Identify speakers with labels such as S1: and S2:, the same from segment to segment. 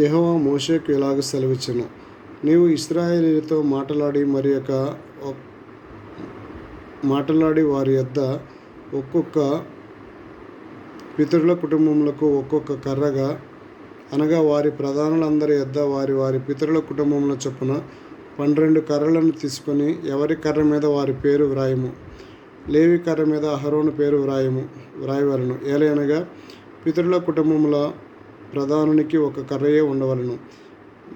S1: యహోవా మోషేకు ఇలాగ సెలవిచ్చను. నీవు ఇస్రాయేలీలతో మాట్లాడి మరి యొక్క మాట్లాడి వారి యొద్ద ఒక్కొక్క పితరుల కుటుంబములకు ఒక్కొక్క కర్రగా అనగా వారి ప్రధానులందరి యొద్ద వారి వారి పితరుల కుటుంబముల చొప్పున పన్నెండు కర్రలను తీసుకొని ఎవరి కర్ర మీద వారి పేరు వ్రాయము. లేవి కర్ర మీద అహరోను పేరు వ్రాయము వ్రాయవలను. ఏలైనగా పితరుల కుటుంబముల ప్రధానునికి ఒక కర్రయే ఉండవలను.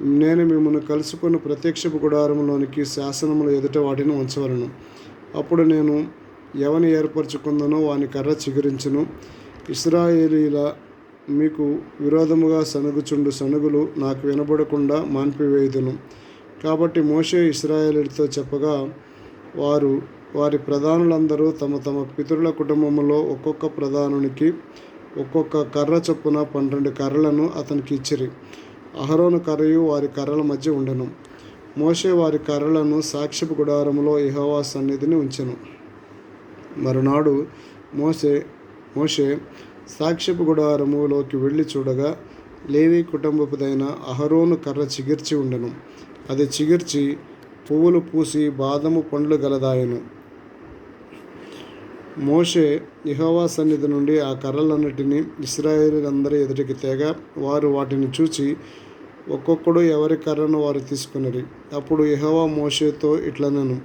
S1: నేను మిమ్మల్ని కలుసుకొని ప్రత్యక్షపు గుడారములోనికి శాసనముల ఎదుట వాటిని ఉంచవలను. అప్పుడు నేను ఎవని ఏర్పరచుకుందనో వాని కర్ర చిగురించును. ఇస్రాయేలీల మీకు విరోధముగా సనుగుచుండు సనుగులు నాకు వినబడకుండా మాన్పివేయుదును. కాబట్టి మోషే ఇస్రాయేలీలతో చెప్పగా వారు వారి ప్రధానులందరూ తమ తమ పితరుల కుటుంబంలో ఒక్కొక్క ప్రధానునికి ఒక్కొక్క కర్ర చొప్పున పన్నెండు కర్రలను అతనికి ఇచ్చిరి. అహరోను కర్రయు వారి కర్రల మధ్య ఉండెను. మోషే వారి కర్రలను సాక్షిపు గుడారములో యెహోవా సన్నిధిని ఉంచెను. మరునాడు మోసే మోషే సాక్షిపు గుడారములోకి వెళ్ళి చూడగా లేవి కుటుంబపుదైన అహరోను కర్ర చిగిర్చి ఉండెను. అది చిగిర్చి పువ్వులు పూసి బాదము పండ్లు గలదాయను. మోషే యెహోవా సన్నిధి నుండి ఆ కర్రలన్నిటినీ ఇస్రాయేలీలందరి ఎదుటికి తేగ వారు వాటిని చూచి ఒక్కొక్కడు ఎవరి కర్రను వారు తీసుకునిరి. అప్పుడు యెహోవా మోషేతో ఇట్లనను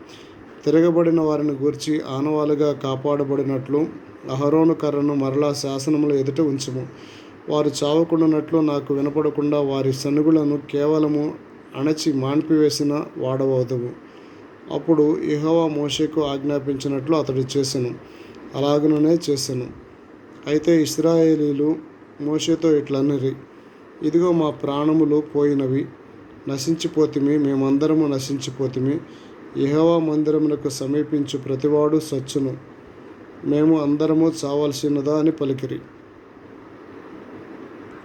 S1: తిరగబడిన వారిని గూర్చి ఆనవాలుగా కాపాడబడినట్లు అహరోను కర్రను మరలా శాసనముల ఎదుట ఉంచుము. వారు చావకుండానట్లు నాకు వినపడకుండా వారి సనుగులను కేవలము అణచి మాన్పివేసిన వాడవదువు. అప్పుడు యెహోవా మోషేకు ఆజ్ఞాపించినట్లు అతడు చేసెను. అలాగనే చేసెను. అయితే ఇస్రాయేలీలు మోషేతో ఇట్లన్నరి ఇదిగో మా ప్రాణములు పోయినవి నశించిపోతిమి మేమందరము నశించిపోతిమి. యెహోవా మందిరమునకు సమీపించు ప్రతివాడు సచ్చును. మేము అందరము చావలసినదా అని పలికిరి.